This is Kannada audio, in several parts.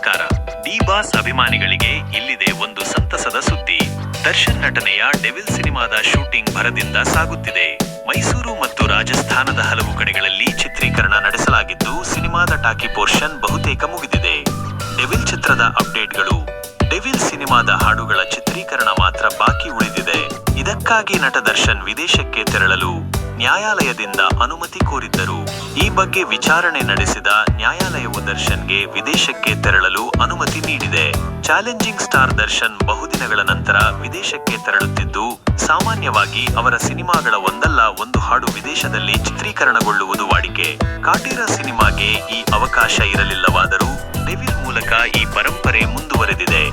ನಮಸ್ಕಾರ. ಡಿ ಬಾಸ್ ಅಭಿಮಾನಿಗಳಿಗೆ ಇಲ್ಲಿದೆ ಒಂದು ಸಂತಸದ ಸುದ್ದಿ. ದರ್ಶನ್ ನಟನೆಯ ಡೆವಿಲ್ ಸಿನಿಮಾದ ಶೂಟಿಂಗ್ ಭರದಿಂದ ಸಾಗುತ್ತಿದೆ. ಮೈಸೂರು ಮತ್ತು ರಾಜಸ್ಥಾನದ ಹಲವು ಕಡೆಗಳಲ್ಲಿ ಚಿತ್ರೀಕರಣ ನಡೆಸಲಾಗಿದ್ದು, ಸಿನಿಮಾದ ಟಾಕಿ ಪೋರ್ಷನ್ ಬಹುತೇಕ ಮುಗಿದಿದೆ. ಡೆವಿಲ್ ಚಿತ್ರದ ಅಪ್ಡೇಟ್ಗಳು. ಡೆವಿಲ್ ಸಿನಿಮಾದ ಹಾಡುಗಳ ಚಿತ್ರೀಕರಣ ಮಾತ್ರ ಬಾಕಿ ಉಳಿದಿದೆ. ಇದಕ್ಕಾಗಿ ನಟ ದರ್ಶನ್ ವಿದೇಶಕ್ಕೆ ತೆರಳಲು ನ್ಯಾಯಾಲಯದಿಂದ ಅನುಮತಿ ಕೋರಿದ್ದರು. ಈ ಬಗ್ಗೆ ವಿಚಾರಣೆ ನಡೆಸಿದ ನ್ಯಾಯಾಲಯವು ದರ್ಶನ್ಗೆ ವಿದೇಶಕ್ಕೆ ತೆರಳಲು ಅನುಮತಿ ನೀಡಿದೆ. ಚಾಲೆಂಜಿಂಗ್ ಸ್ಟಾರ್ ದರ್ಶನ್ ಬಹುದಿನಗಳ ನಂತರ ವಿದೇಶಕ್ಕೆ ತೆರಳುತ್ತಿದ್ದು, ಸಾಮಾನ್ಯವಾಗಿ ಅವರ ಸಿನಿಮಾಗಳ ಒಂದಲ್ಲ, ಒಂದು ಹಾಡು ವಿದೇಶದಲ್ಲಿ ಚಿತ್ರೀಕರಣಗೊಳ್ಳುವುದು ವಾಡಿಕೆ. ಕಾಟೀರ ಸಿನಿಮಾಗೆ ಈ ಅವಕಾಶ ಇರಲಿಲ್ಲವಾದರೂ ಡೆವಿಲ್ ಮೂಲಕ ಈ ಪರಂಪರೆ ಮುಂದುವರೆದಿದೆ.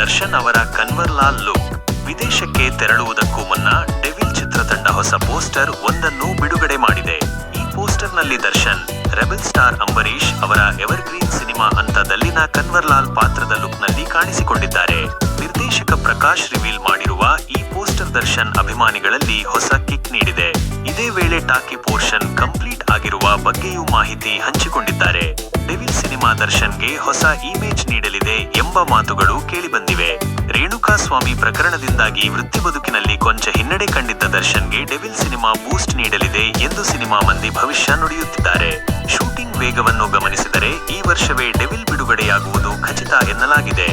ದರ್ಶನ್ ಅವರ ಕನ್ವರ್ಲಾಲ್ ಲುಕ್ ವಿದೇಶಕ್ಕೆ ತೆರಳುವುದಕ್ಕೂ ಮುನ್ನ ಡೆವಿಲ್ ಚಿತ್ರತಂಡ ಹೊಸ ಪೋಸ್ಟರ್ ಒಂದನ್ನು ಬಿಡುಗಡೆ ಮಾಡಿದೆ. ಈ ಪೋಸ್ಟರ್ನಲ್ಲಿ ದರ್ಶನ್, ರೆಬಲ್ ಸ್ಟಾರ್ ಅಂಬರೀಶ್ ಅವರ ಎವರ್ಗ್ರೀನ್ ಸಿನಿಮಾ ಹಂತದಲ್ಲಿನ ಕನ್ವರ್ಲಾಲ್ ಪಾತ್ರದ ಲುಕ್ನಲ್ಲಿ ಕಾಣಿಸಿಕೊಂಡಿದ್ದಾರೆ. ನಿರ್ದೇಶಕ ಪ್ರಕಾಶ್ ರಿವೀಲ್ ಮಾಡಿರುವ ಈ ಪೋಸ್ಟರ್ ದರ್ಶನ್ ಅಭಿಮಾನಿಗಳಲ್ಲಿ ಹೊಸ ಕಿಕ್ ನೀಡಿದೆ. ಇದೇ ವೇಳೆ ಟಾಕಿ ಪೋರ್ಷನ್ ಕಂಪ್ಲೀಟ್ ಆಗಿರುವ ಬಗ್ಗೆಯೂ ಮಾಹಿತಿ ಹಂಚಿಕೊಂಡಿದ್ದಾರೆ. ಡೆವಿಲ್ ಸಿನಿಮಾ ದರ್ಶನ್ಗೆ ಹೊಸ ಇಮೇಜ್ ನೀಡಲಿದೆ ಎಂಬ ಮಾತುಗಳು ಕೇಳಿಬಂದಿವೆ. ರೇಣುಕಾ ಸ್ವಾಮಿ ಪ್ರಕರಣದಿಂದಾಗಿ ವೃತ್ತಿ ಬದುಕಿನಲ್ಲಿ ಕೊಂಚ ಹಿನ್ನಡೆ ಕಂಡಿದ್ದ ದರ್ಶನ್ಗೆ ಡೆವಿಲ್ ಸಿನಿಮಾ ಬೂಸ್ಟ್ ನೀಡಲಿದೆ ಎಂದು ಸಿನಿಮಾ ಮಂದಿ ಭವಿಷ್ಯ ನುಡಿಯುತ್ತಿದ್ದಾರೆ. ಶೂಟಿಂಗ್ ವೇಗವನ್ನು ಗಮನಿಸಿದರೆ ಈ ವರ್ಷವೇ ಡೆವಿಲ್ ಬಿಡುಗಡೆಯಾಗುವುದು ಖಚಿತ ಎನ್ನಲಾಗಿದೆ.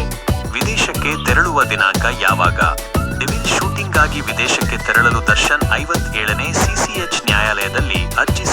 ವಿದೇಶಕ್ಕೆ ತೆರಳುವ ದಿನಾಂಕ ಯಾವಾಗ? ಡೆವಿಲ್ ಶೂಟಿಂಗ್ಗಾಗಿ ವಿದೇಶಕ್ಕೆ ತೆರಳಲು ದರ್ಶನ್ ಐವತ್ತೇಳನೇ ಸಿಸಿಎಚ್ ನ್ಯಾಯಾಲಯದಲ್ಲಿ ಅರ್ಜಿ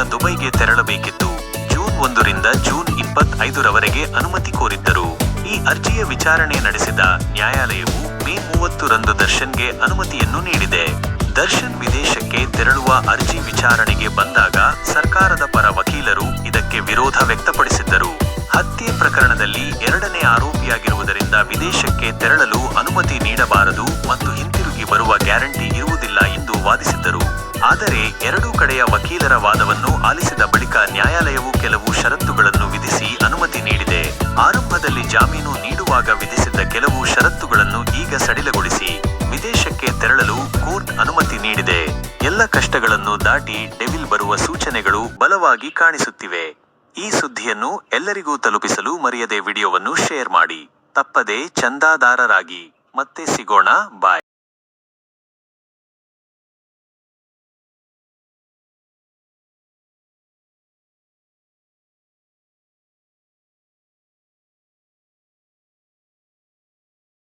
ದುಬೈಗೆ ತೆರಳಬೇಕಿತ್ತು. ಜೂನ್ ಒಂದರಿಂದ ಜೂನ್ ಇಪ್ಪತ್ತೈದರವರೆಗೆ ಅನುಮತಿ ಕೋರಿದ್ದರು. ಈ ಅರ್ಜಿಯ ವಿಚಾರಣೆ ನಡೆಸಿದ ನ್ಯಾಯಾಲಯವು ಮೇ ಮೂವತ್ತರಂದು ದರ್ಶನ್ಗೆ ಅನುಮತಿಯನ್ನು ನೀಡಿದೆ. ದರ್ಶನ್ ವಿದೇಶಕ್ಕೆ ತೆರಳುವ ಅರ್ಜಿ ವಿಚಾರಣೆಗೆ ಬಂದಾಗ ಸರ್ಕಾರದ ಪರ ವಕೀಲರು ಇದಕ್ಕೆ ವಿರೋಧ ವ್ಯಕ್ತಪಡಿಸಿದ್ದರು. ಹತ್ಯೆ ಪ್ರಕರಣದಲ್ಲಿ ಎರಡನೇ ಆರೋಪಿಯಾಗಿರುವುದರಿಂದ ವಿದೇಶಕ್ಕೆ ತೆರಳಲು ಅನುಮತಿ ನೀಡಬಾರದು ಮತ್ತು ಹಿಂತಿರುಗಿ ಬರುವ ಗ್ಯಾರಂಟಿ ಇರುವುದಿಲ್ಲ ಎಂದು ವಾದಿಸಿದ್ದರು. ಆದರೆ ಎರಡೂ ಕಡೆಯ ವಕೀಲರ ವಾದವನ್ನು ಆಲಿಸಿದ ಬಳಿಕ ನ್ಯಾಯಾಲಯವು ಕೆಲವು ಷರತ್ತುಗಳನ್ನು ವಿಧಿಸಿ ಅನುಮತಿ ನೀಡಿದೆ. ಆರಂಭದಲ್ಲಿ ಜಾಮೀನು ನೀಡುವಾಗ ವಿಧಿಸಿದ್ದ ಕೆಲವು ಷರತ್ತುಗಳನ್ನು ಈಗ ಸಡಿಲಗೊಳಿಸಿ ವಿದೇಶಕ್ಕೆ ತೆರಳಲು ಕೋರ್ಟ್ ಅನುಮತಿ ನೀಡಿದೆ. ಎಲ್ಲ ಕಷ್ಟಗಳನ್ನು ದಾಟಿ ಡೆವಿಲ್ ಬರುವ ಸೂಚನೆಗಳು ಬಲವಾಗಿ ಕಾಣಿಸುತ್ತಿವೆ. ಈ ಸುದ್ದಿಯನ್ನು ಎಲ್ಲರಿಗೂ ತಲುಪಿಸಲು ಮರೆಯದೆ ವಿಡಿಯೋವನ್ನು ಶೇರ್ ಮಾಡಿ. ತಪ್ಪದೆ ಚಂದಾದಾರರಾಗಿ. ಮತ್ತೆ ಸಿಗೋಣ, ಬಾಯ್.